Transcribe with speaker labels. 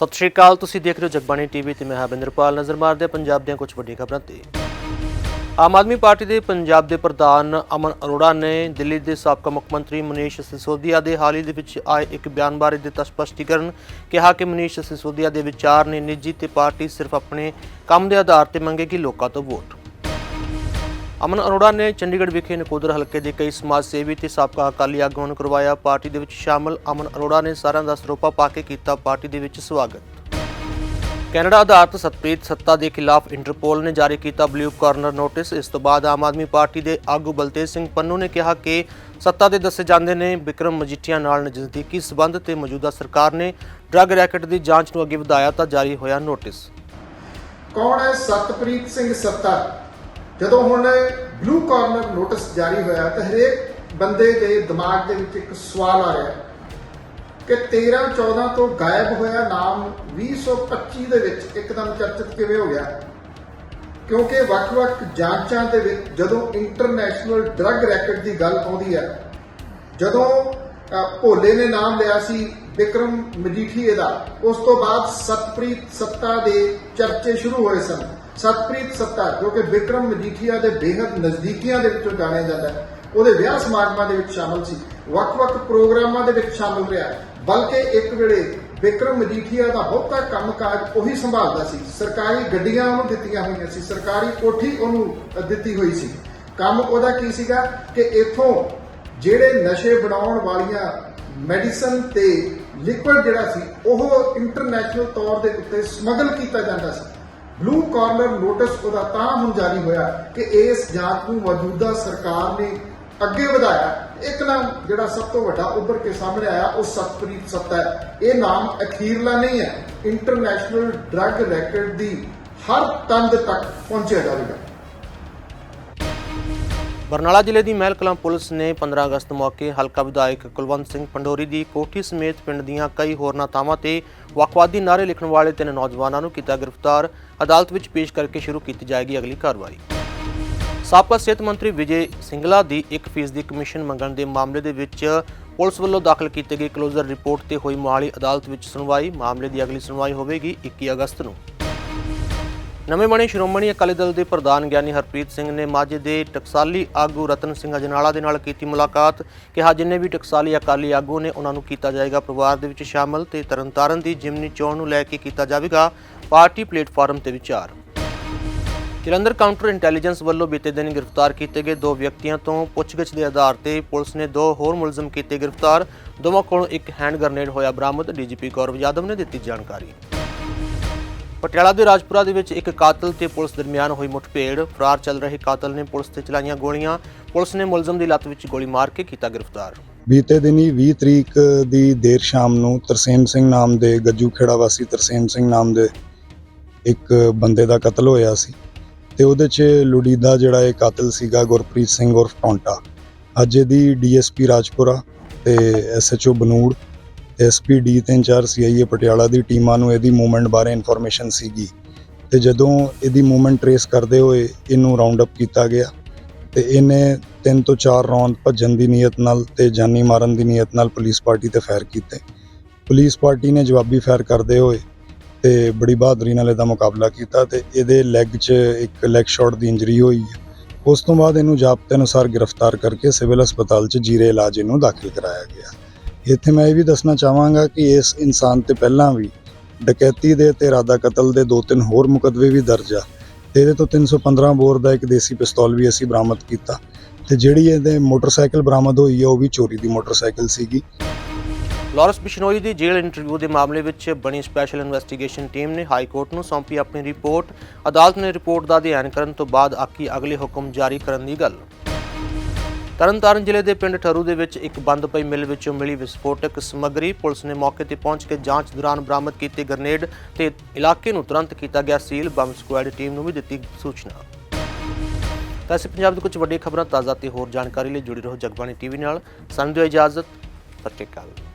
Speaker 1: ਸਤਿ ਸ਼੍ਰੀ ਅਕਾਲ, ਤੁਸੀਂ ਦੇਖ ਰਹੇ ਹੋ ਜਗਬਾਣੀ ਟੀਵੀ ਤੇ ਮੈਂ ਹਵਿੰਦਰਪਾਲ ਨਜ਼ਰ ਮਾਰਦੇ ਪੰਜਾਬ ਦੀਆਂ ਕੁਝ ਵੱਡੀਆਂ ਖਬਰਾਂ ਤੇ। ਆਮ ਆਦਮੀ ਪਾਰਟੀ ਦੇ ਪੰਜਾਬ ਦੇ ਪ੍ਰਧਾਨ ਅਮਨ ਅਰੋੜਾ ਨੇ ਦਿੱਲੀ ਦੇ ਸਾਬਕਾ ਮੁੱਖ ਮੰਤਰੀ ਮਨੀਸ਼ ਸਿਸੋਦੀਆ ਦੇ ਹਾਲ ਹੀ ਦੇ ਵਿੱਚ ਆਏ ਇੱਕ ਬਿਆਨ ਬਾਰੇ ਦਿੱਤਾ ਸਪਸ਼ਟੀਕਰਨ। ਕਿਹਾ ਕਿ ਮਨੀਸ਼ ਸਿਸੋਦੀਆ ਦੇ ਵਿਚਾਰ ਨੇ ਨਿੱਜੀ ਤੇ ਪਾਰਟੀ ਸਿਰਫ ਆਪਣੇ ਕੰਮ ਦੇ ਆਧਾਰ ਤੇ ਮੰਗੇਗੀ ਲੋਕਾਂ ਤੋਂ ਵੋਟ। ਅਮਨ ਅਰੋੜਾ ਨੇ ਚੰਡੀਗੜ੍ਹ ਵਿਖੇ ਨਕੋਦਰ ਹਲਕੇ ਦੇ ਕਈ ਸਮਾਜ ਸੇਵੀ ਤੇ ਸਾਬਕਾ ਅਕਾਲੀ ਆਗੂਆਂ ਨੂੰ ਕਰਵਾਇਆ ਪਾਰਟੀ ਦੇ ਵਿੱਚ ਸ਼ਾਮਲ। ਅਮਨ ਅਰੋੜਾ ਨੇ ਸਾਰਿਆਂ ਦਾ ਸਰੋਪਾ ਪਾ ਕੇ ਕੀਤਾ ਪਾਰਟੀ ਦੇ ਵਿੱਚ ਸਵਾਗਤ। ਕੈਨੇਡਾ ਆਧਾਰਿਤ ਸਤਪ੍ਰੀਤ ਸੱਤਾ ਦੇ ਖਿਲਾਫ ਇੰਟਰਪੋਲ ਨੇ ਜਾਰੀ ਕੀਤਾ ਬਲੂ ਕਾਰਨਰ ਨੋਟਿਸ। ਇਸ ਤੋਂ ਬਾਅਦ ਆਮ ਆਦਮੀ ਪਾਰਟੀ ਦੇ ਆਗੂ ਬਲਤੇਜ ਸਿੰਘ ਪੰਨੂ ਨੇ ਕਿਹਾ ਕਿ ਸੱਤਾ ਦੇ ਦੱਸੇ ਜਾਂਦੇ ਨੇ, ਵਿਕਰਮ ਮਜੀਠੀਆ ਨਾਲ ਨਜ਼ਦੀਕੀ ਸਬੰਧ ਤੇ ਮੌਜੂਦਾ ਸਰਕਾਰ ਨੇ ਡਰੱਗ ਰੈਕਟ ਦੀ ਜਾਂਚ ਨੂੰ ਅੱਗੇ ਵਧਾਇਆ ਤਾਂ ਜਾਰੀ ਹੋਇਆ ਨੋਟਿਸ।
Speaker 2: ਕੌਣ ਹੈ ਸਤਪ੍ਰੀਤ ਸਿੰਘ ਸੱਤਾ? ਜਦੋਂ ਹੁਣ ਬਲੂ ਕਾਰਨਰ ਨੋਟਿਸ ਜਾਰੀ ਹੋਇਆ ਤਾਂ ਹਰੇਕ ਬੰਦੇ ਦੇ ਦਿਮਾਗ ਦੇ ਵਿੱਚ ਇੱਕ ਸਵਾਲ ਆ ਰਿਹਾ ਕਿ 13 14 ਤੋਂ ਗਾਇਬ ਹੋਇਆ ਨਾਮ 2025 ਦੇ ਵਿੱਚ ਇੱਕਦਮ ਚਰਚਿਤ ਕਿਵੇਂ ਹੋ ਗਿਆ? ਕਿਉਂਕਿ ਵੱਖ-ਵੱਖ ਜਾਂਚਾਂ ਦੇ ਵਿੱਚ ਜਦੋਂ ਇੰਟਰਨੈਸ਼ਨਲ ਡਰੱਗ ਰੈਕਟ ਦੀ ਗੱਲ ਆਉਂਦੀ ਹੈ, ਜਦੋਂ ਭੋਲੇ ਨੇ ਨਾਮ ਲਿਆ ਸੀ ਵਿਕਰਮ ਮਜੀਠੀਏ ਦਾ, ਉਸ ਤੋਂ ਬਾਅਦ ਸਤਪ੍ਰੀਤ ਸੱਤਾ ਦੇ ਚਰਚੇ ਸ਼ੁਰੂ ਹੋਏ ਸਨ। ਸਤਪ੍ਰੀਤ ਸੱਤਾ, ਜੋ ਕਿ ਵਿਕਰਮ ਮਜੀਠੀਆ ਦੇ ਬੇਹੱਦ ਨਜ਼ਦੀਕੀਆਂ ਦੇ ਵਿੱਚੋਂ ਜਾਣਿਆ ਜਾਂਦਾ ਹੈ, ਉਹਦੇ ਵਿਆਹ ਸਮਾਗਮਾਂ ਦੇ ਵਿੱਚ ਸ਼ਾਮਲ ਸੀ। ਵੱਖ-ਵੱਖ ਪ੍ਰੋਗਰਾਮਾਂ ਦੇ ਵਿੱਚ ਸ਼ਾਮਲ ਰਿਹਾ ਬਲਕਿ ਇੱਕ ਵੇਲੇ ਵਿਕਰਮ ਮਜੀਠੀਆ ਦਾ ਬਹੁਤਾ ਕੰਮਕਾਜ ਉਹੀ ਸੰਭਾਲਦਾ ਸੀ। ਸਰਕਾਰੀ ਗੱਡੀਆਂ ਉਹਨੂੰ ਦਿੱਤੀਆਂ ਹੋਈਆਂ ਸੀ, ਸਰਕਾਰੀ ਕੋਠੀ ਉਹਨੂੰ ਦਿੱਤੀ ਹੋਈ ਸੀ। ਕੰਮ ਉਹਦਾ ਕੀ ਸੀਗਾ ਕਿ ਇਥੋਂ ਜਿਹੜੇ ਨਸ਼ੇ ਬਣਾਉਣ ਵਾਲੀਆਂ ਮੈਡੀਸਨ ਤੇ ਲਿਕਵਿਡ ਜਿਹੜਾ ਸੀ, ਉਹ ਇੰਟਰਨੈਸ਼ਨਲ ਤੌਰ ਦੇ ਉੱਤੇ ਸਮਗਲ ਕੀਤਾ ਜਾਂਦਾ ਸੀ। ਬਲੂ ਕਾਰਨਰ ਨੋਟਿਸ ਉਹਦਾ ਤਾਂ ਹੁਣ ਜਾਰੀ ਹੋਇਆ ਕਿ ਇਸ ਜਾਂਚ ਨੂੰ ਮੌਜੂਦਾ ਸਰਕਾਰ ਨੇ ਅੱਗੇ ਵਧਾਇਆ। ਇੱਕ ਨਾਮ ਜਿਹੜਾ ਸਭ ਤੋਂ ਵੱਡਾ ਉੱਭਰ ਕੇ ਸਾਹਮਣੇ ਆਇਆ, ਉਹ ਸਤਪ੍ਰੀਤ ਸੱਤਾ ਹੈ। ਇਹ ਨਾਮ ਅਖੀਰਲਾ ਨਹੀਂ ਹੈ। ਇੰਟਰਨੈਸ਼ਨਲ ਡਰੱਗ ਰੈਕਟ ਦੀ ਹਰ ਤੰਦ ਤੱਕ ਪਹੁੰਚਿਆ ਜਾਵੇਗਾ।
Speaker 1: ਬਰਨਾਲਾ ਜ਼ਿਲ੍ਹੇ ਦੀ ਮਹਿਲ ਕਲਾਂ ਪੁਲਿਸ ਨੇ 15 ਅਗਸਤ ਮੌਕੇ ਹਲਕਾ ਵਿਧਾਇਕ ਕੁਲਵੰਤ ਸਿੰਘ ਪੰਡੋਰੀ ਦੀ ਕੋਠੀ ਸਮੇਤ ਪਿੰਡ ਦੀਆਂ ਕਈ ਹੋਰਨਾਂ ਥਾਵਾਂ ਤੇ ਵੱਖਵਾਦੀ ਨਾਅਰੇ ਲਿਖਣ ਵਾਲੇ ਤਿੰਨ ਨੌਜਵਾਨਾਂ ਨੂੰ ਕੀਤਾ ਗ੍ਰਿਫਤਾਰ। ਅਦਾਲਤ ਵਿੱਚ ਪੇਸ਼ ਕਰਕੇ ਸ਼ੁਰੂ ਕੀਤੀ ਜਾਏਗੀ ਅਗਲੀ ਕਾਰਵਾਈ। ਸਾਬਕਾ ਸਿਹਤ ਮੰਤਰੀ ਵਿਜੇ ਸਿੰਗਲਾ ਦੀ 1% ਦੀ ਕਮਿਸ਼ਨ ਮੰਗਣ ਦੇ ਮਾਮਲੇ ਦੇ ਵਿੱਚ ਪੁਲਿਸ ਵੱਲੋਂ ਦਾਖਲ ਕੀਤੀ ਗਈ ਕਲੋਜ਼ਰ ਰਿਪੋਰਟ ਤੇ ਹੋਈ ਮੋਹਾਲੀ ਅਦਾਲਤ ਵਿੱਚ ਸੁਣਵਾਈ। ਮਾਮਲੇ ਦੀ ਅਗਲੀ ਸੁਣਵਾਈ ਹੋਵੇਗੀ 21 ਅਗਸਤ ਨੂੰ। ਨਵੇਂ ਬਣੇ ਸ਼੍ਰੋਮਣੀ ਅਕਾਲੀ ਦਲ ਦੇ ਪ੍ਰਧਾਨ ਗਿਆਨੀ ਹਰਪ੍ਰੀਤ ਸਿੰਘ ਨੇ ਮਾਝੇ ਦੇ ਟਕਸਾਲੀ ਆਗੂ ਰਤਨ ਸਿੰਘ ਅਜਨਾਲਾ ਦੇ ਨਾਲ ਕੀਤੀ ਮੁਲਾਕਾਤ। ਕਿਹਾ, ਜਿੰਨੇ ਵੀ ਟਕਸਾਲੀ ਅਕਾਲੀ ਆਗੂ ਨੇ, ਉਹਨਾਂ ਨੂੰ ਕੀਤਾ ਜਾਏਗਾ। ਪਰਿਵਾਰ ਦੇ ਵਿੱਚ ਸ਼ਾਮਲ ਤੇ ਤਰਨਤਾਰਨ ਦੀ ਜਿਮਨੀ ਚੋਣ ਨੂੰ ਲੈ ਕੇ ਕੀਤਾ ਜਾਵੇਗਾ। ਪਾਰਟੀ ਪਲੇਟਫਾਰਮ ਤੇ ਵਿਚਾਰ। ਜਲੰਧਰ ਕਾਊਂਟਰ ਇੰਟੈਲੀਜੈਂਸ ਵੱਲੋਂ ਬੀਤੇ ਦਿਨ ਗ੍ਰਿਫਤਾਰ ਕੀਤੇ ਗਏ ਦੋ ਵਿਅਕਤੀਆਂ ਤੋਂ ਪੁੱਛਗਿੱਛ ਦੇ ਆਧਾਰ ਤੇ ਪੁਲਿਸ ਨੇ ਦੋ ਹੋਰ ਮੁਲਜ਼ਮ ਕੀਤੇ ਗ੍ਰਿਫਤਾਰ। ਦੋਵਾਂ ਕੋਲੋਂ ਇੱਕ ਹੈਂਡ ਗ੍ਰਨੇਡ ਹੋਇਆ ਬਰਾਮਦ। ਡੀਜੀਪੀ ਗੌਰਵ ਯਾਦਵ ਨੇ ਦਿੱਤੀ ਜਾਣਕਾਰੀ। ਪਟਿਆਲਾ ਦੇ ਰਾਜਪੁਰਾ ਦੇ ਵਿੱਚ ਇੱਕ ਕਾਤਲ ਤੇ ਪੁਲਿਸ ਦਰਮਿਆਨ ਹੋਈ ਮੁੱਠਭੇੜ। ਫਰਾਰ ਚੱਲ ਰਹੇ ਕਾਤਲ ਨੇ ਪੁਲਿਸ ਤੇ ਚਲਾਈਆਂ ਗੋਲੀਆਂ। ਪੁਲਿਸ ਨੇ ਮੁਲਜ਼ਮ ਦੀ ਲੱਤ ਵਿੱਚ ਗੋਲੀ ਮਾਰ ਕੇ ਕੀਤਾ ਗ੍ਰਿਫਤਾਰ।
Speaker 3: ਬੀਤੇ ਦਿਨੀ 20 ਤਰੀਕ ਦੀ ਦੇਰ ਸ਼ਾਮ ਨੂੰ ਤਰਸੇਮ ਸਿੰਘ ਨਾਮ ਦੇ ਗੱਜੂ ਖੇੜਾ ਵਾਸੀ ਤਰਸੇਮ ਸਿੰਘ ਨਾਮ ਦੇ ਇੱਕ ਬੰਦੇ ਦਾ ਕਤਲ ਹੋਇਆ ਸੀ ਤੇ ਉਹਦੇ 'ਚ ਲੁੜੀਦਾ ਜਿਹੜਾ ਇਹ ਕਾਤਲ ਸੀਗਾ ਗੁਰਪ੍ਰੀਤ ਸਿੰਘ ਉਰਫ ਟੌਂਟਾ ਅੱਜ ਇਹਦੀ ਡੀਐਸਪੀ ਰਾਜਪੁਰਾ ਤੇ ਐਸਐਚਓ ਬਨੂੜ ਐਸਪੀ ਡੀ ਤਿੰਨ ਚਾਰ ਸੀਆਈਏ ਪਟਿਆਲਾ ਦੀ ਟੀਮਾਂ ਨੂੰ ਇਹਦੀ ਮੂਵਮੈਂਟ ਬਾਰੇ ਇਨਫੋਰਮੇਸ਼ਨ ਸੀਗੀ। ਤੇ ਜਦੋਂ ਇਹਦੀ ਮੂਵਮੈਂਟ ਟਰੇਸ ਕਰਦੇ ਹੋਏ ਇਹਨੂੰ ਰਾਉਂਡ ਅਪ ਕੀਤਾ ਗਿਆ, ਤੇ ਇਹਨੇ ਤਿੰਨ ਤੋਂ ਚਾਰ ਰੌਂਦ ਭੱਜਣ ਦੀ ਨੀਅਤ ਨਾਲ ਤੇ ਜਾਨੀ ਮਾਰਨ ਦੀ ਨੀਅਤ ਨਾਲ ਪੁਲਿਸ ਪਾਰਟੀ ਤੇ ਫਾਇਰ ਕੀਤੇ। ਪੁਲਿਸ ਪਾਰਟੀ ਨੇ ਜਵਾਬੀ ਫਾਇਰ ਕਰਦੇ ਹੋਏ ਤੇ ਬੜੀ ਬਹਾਦਰੀ ਨਾਲ ਇਹਦਾ ਮੁਕਾਬਲਾ ਕੀਤਾ ਤੇ ਇਹਦੇ ਲੈਗ 'ਚ ਇੱਕ ਲੈਗ ਸ਼ਾਟ ਦੀ ਇੰਜਰੀ ਹੋਈ ਉਸ ਤੋਂ ਬਾਅਦ ਇਹਨੂੰ ਜ਼ਾਬਤੇ ਅਨੁਸਾਰ ਗ੍ਰਿਫਤਾਰ ਕਰਕੇ ਸਿਵਲ ਹਸਪਤਾਲ 'ਚ ਜੀਰੇ ਇਲਾਜ ਇਹਨੂੰ ਦਾਖਲ ਕਰਾਇਆ ਗਿਆ। ਇੱਥੇ ਮੈਂ ਇਹ ਵੀ ਦੱਸਣਾ ਚਾਹਾਂਗਾ ਕਿ ਇਸ ਇਨਸਾਨ ਤੇ ਪਹਿਲਾਂ ਵੀ ਡਕੈਤੀ ਦੇ ਤੇ ਇਰਾਦਾ ਕਤਲ ਦੇ ਦੋ ਤਿੰਨ ਹੋਰ ਮੁਕੱਦਮੇ ਵੀ ਦਰਜ ਆ। ਤੇ ਇਹਦੇ ਤੋਂ 315 ਬੋਰ ਦਾ ਇੱਕ ਦੇਸੀ ਪਿਸਤੌਲ ਵੀ ਅਸੀਂ ਬਰਾਮਦ ਕੀਤਾ ਤੇ ਜਿਹੜੀ ਇਹਦੇ ਮੋਟਰਸਾਈਕਲ ਬਰਾਮਦ ਹੋਈ ਹੈ ਉਹ ਵੀ ਚੋਰੀ ਦੀ ਮੋਟਰਸਾਈਕਲ ਸੀਗੀ।
Speaker 1: ਲਾਰੈਂਸ ਬਿਸ਼ਨੋਈ ਦੀ ਜੇਲ੍ਹ ਇੰਟਰਵਿਊ ਦੇ ਮਾਮਲੇ ਵਿੱਚ ਬਣੀ ਸਪੈਸ਼ਲ ਇਨਵੈਸਟੀਗੇਸ਼ਨ ਟੀਮ ਨੇ ਹਾਈ ਕੋਰਟ ਨੂੰ ਸੌਂਪੀ ਆਪਣੀ ਰਿਪੋਰਟ। ਅਦਾਲਤ ਨੇ ਰਿਪੋਰਟ ਦਾ ਅਧਿਐਨ ਕਰਨ ਤੋਂ ਬਾਅਦ ਆਖੀ ਅਗਲੇ ਹੁਕਮ ਜਾਰੀ ਕਰਨ ਦੀ ਗੱਲ। ਤਰਨਤਾਰਨ ਜ਼ਿਲ੍ਹੇ ਦੇ ਪਿੰਡ ਠਰੂ ਦੇ ਵਿੱਚ ਇੱਕ ਬੰਦ ਪਈ ਮਿਲ ਵਿੱਚੋਂ ਮਿਲੀ ਵਿਸਫੋਟਕ ਸਮੱਗਰੀ। ਪੁਲਿਸ ਨੇ ਮੌਕੇ ਤੇ ਪਹੁੰਚ ਕੇ ਜਾਂਚ ਦੌਰਾਨ ਬਰਾਮਦ ਕੀਤੇ ਗ੍ਰਨੇਡ ਤੇ ਇਲਾਕੇ ਨੂੰ ਤੁਰੰਤ ਕੀਤਾ ਗਿਆ ਸੀਲ। ਬੰਬ ਸਕੁਐਡ ਟੀਮ ਨੂੰ ਵੀ ਦਿੱਤੀ ਸੂਚਨਾ। ਤਾਂ ਅਸੀਂ ਪੰਜਾਬ ਦੀ ਕੁਝ ਵੱਡੀਆਂ ਖਬਰਾਂ ਤਾਜ਼ਾ ਤੇ ਹੋਰ ਜਾਣਕਾਰੀ ਲਈ ਜੁੜੇ ਰਹੋ ਜਗਬਾਣੀ ਟੀਵੀ ਨਾਲ। ਸਾਨੂੰ ਦਿਓ ਇਜਾਜ਼ਤ। ਸਤਿ ਸ਼੍ਰੀ ਅਕਾਲ।